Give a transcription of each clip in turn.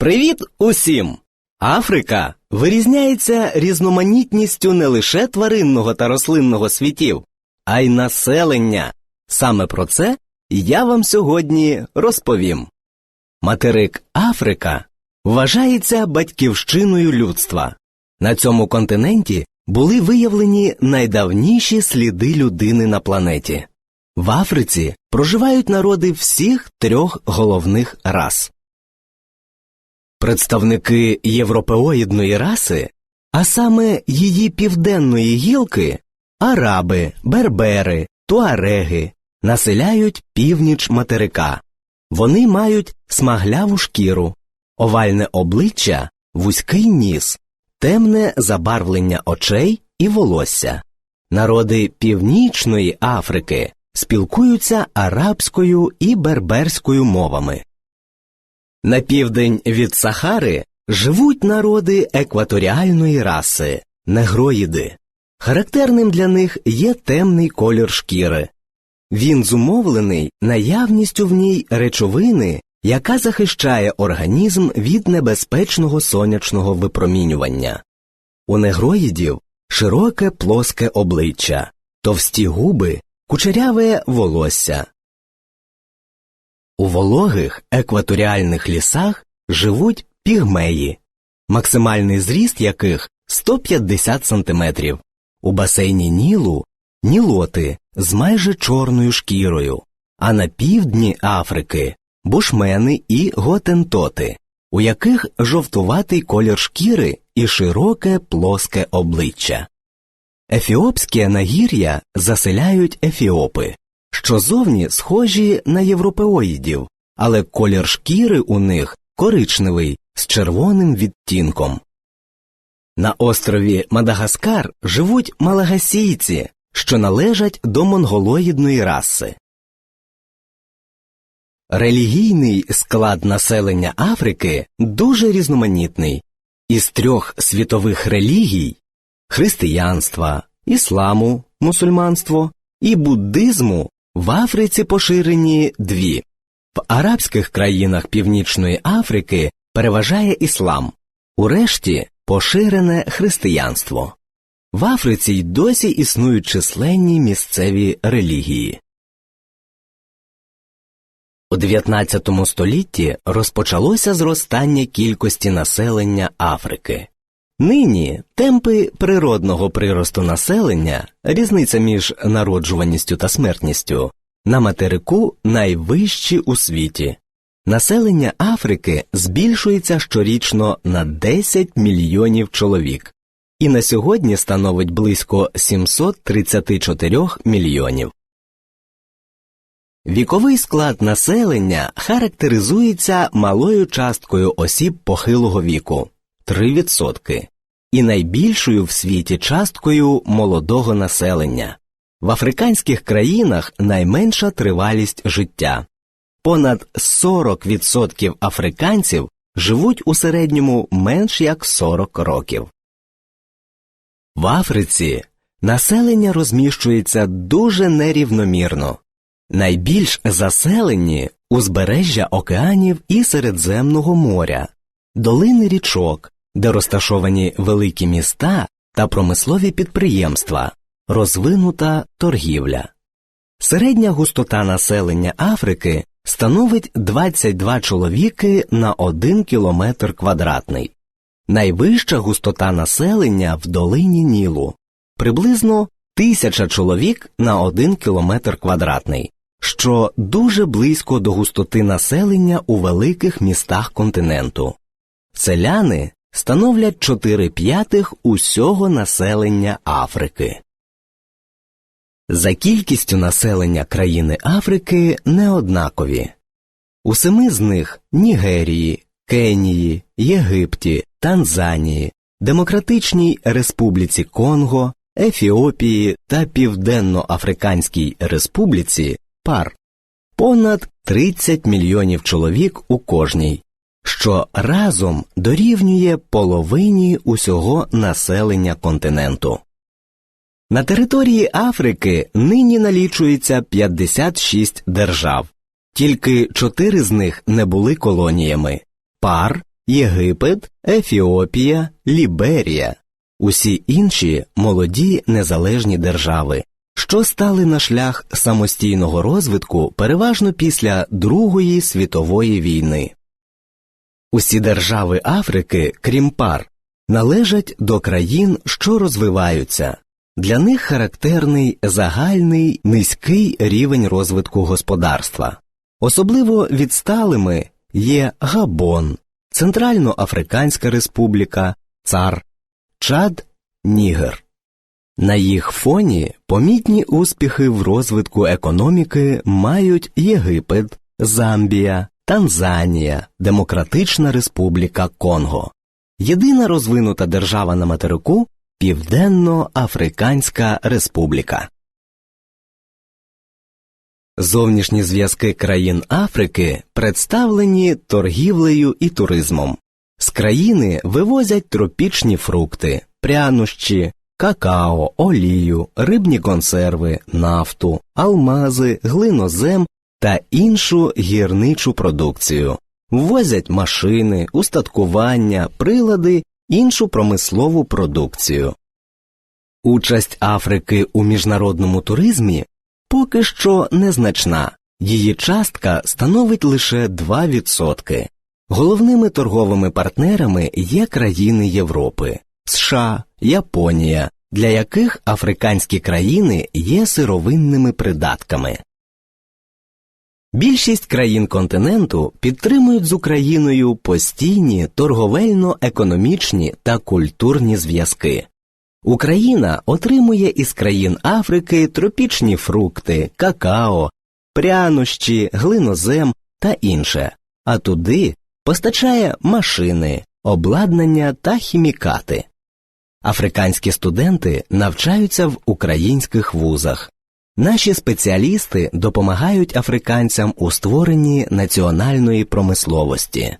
Привіт усім! Африка вирізняється різноманітністю не лише тваринного та рослинного світів, а й населення. Саме про це я вам сьогодні розповім. Материк Африка вважається батьківщиною людства. На цьому континенті були виявлені найдавніші сліди людини на планеті. В Африці проживають народи всіх трьох головних рас. Представники європеоїдної раси, а саме її південної гілки, араби, бербери, туареги, населяють північ материка. Вони мають смагляву шкіру, овальне обличчя, вузький ніс, темне забарвлення очей і волосся. Народи Північної Африки спілкуються арабською і берберською мовами. На південь від Сахари живуть народи екваторіальної раси негроїди. Характерним для них є темний колір шкіри. Він зумовлений наявністю в ній речовини, яка захищає організм від небезпечного сонячного випромінювання. У негроїдів широке плоске обличчя, товсті губи, кучеряве волосся. У вологих екваторіальних лісах живуть пігмеї, максимальний зріст яких 150 см. У басейні Нілу нілоти з майже чорною шкірою, а на півдні Африки бушмени і готентоти, у яких жовтуватий колір шкіри і широке плоске обличчя. Ефіопське нагір'я заселяють ефіопи, що зовні схожі на європеоїдів, але колір шкіри у них коричневий з червоним відтінком. На острові Мадагаскар живуть малагасійці, що належать до монголоїдної раси. Релігійний склад населення Африки дуже різноманітний. Із трьох світових релігій християнства, ісламу, мусульманство і буддизму в Африці поширені дві. В арабських країнах Північної Африки переважає іслам, у решті поширене християнство. В Африці й досі існують численні місцеві релігії. У 19 столітті розпочалося зростання кількості населення Африки. Нині темпи природного приросту населення, різниця між народжуваністю та смертністю, на материку найвищі у світі. Населення Африки збільшується щорічно на 10 мільйонів чоловік і на сьогодні становить близько 734 мільйонів. Віковий склад населення характеризується малою часткою осіб похилого віку 3%, і найбільшою в світі часткою молодого населення. В африканських країнах найменша тривалість життя. Понад 40% африканців живуть у середньому менш як 40 років. В Африці населення розміщується дуже нерівномірно. Найбільш заселені узбережжя океанів і Середземного моря, долини річок, де розташовані великі міста та промислові підприємства, розвинута торгівля. Середня густота населення Африки становить 22 чоловіки на 1 кілометр квадратний. Найвища густота населення в долині Нілу приблизно тисяча чоловік на 1 кілометр квадратний, що дуже близько до густоти населення у великих містах континенту. Селяни становлять 4 п'ятих усього населення Африки. За кількістю населення країни Африки неоднакові. У семи з них Нігерії, Кенії, Єгипті, Танзанії, Демократичній Республіці Конго, Ефіопії та Південно-Африканській Республіці пар понад 30 мільйонів чоловік у кожній, що разом дорівнює половині усього населення континенту. На території Африки нині налічується 56 держав, тільки чотири з них не були колоніями пар, Єгипет, Ефіопія, Ліберія. Усі інші молоді незалежні держави, що стали на шлях самостійного розвитку переважно після Другої світової війни. Усі держави Африки, крім пар, належать до країн, що розвиваються. Для них характерний загальний низький рівень розвитку господарства. Особливо відсталими є Габон, Центральноафриканська Республіка, Цар, Чад, Нігер. На їх фоні помітні успіхи в розвитку економіки мають Єгипет, Замбія, Танзанія, Демократична Республіка Конго. Єдина розвинута держава на материку Південно-Африканська Республіка. Зовнішні зв'язки країн Африки представлені торгівлею і туризмом. З країни вивозять тропічні фрукти, прянощі, какао, олію, рибні консерви, нафту, алмази, глинозем та іншу гірничу продукцію, ввозять машини, устаткування, прилади, іншу промислову продукцію. Участь Африки у міжнародному туризмі поки що незначна, її частка становить лише 2%. Головними торговими партнерами є країни Європи, США, Японія, для яких африканські країни є сировинними придатками. Більшість країн континенту підтримують з Україною постійні торговельно-економічні та культурні зв'язки. Україна отримує із країн Африки тропічні фрукти, какао, прянощі, глинозем та інше, а туди постачає машини, обладнання та хімікати. Африканські студенти навчаються в українських вузах. Наші спеціалісти допомагають африканцям у створенні національної промисловості.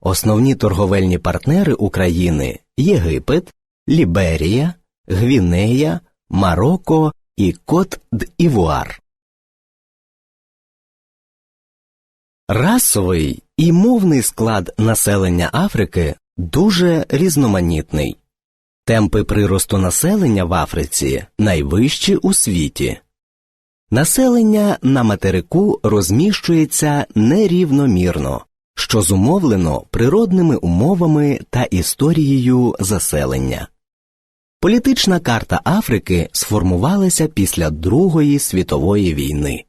Основні торговельні партнери України Єгипет, Ліберія, Гвінея, Марокко і Кот d'Івуар. Расовий і мовний склад населення Африки дуже різноманітний. Темпи приросту населення в Африці найвищі у світі. Населення на материку розміщується нерівномірно, що зумовлено природними умовами та історією заселення. Політична карта Африки сформувалася після Другої світової війни.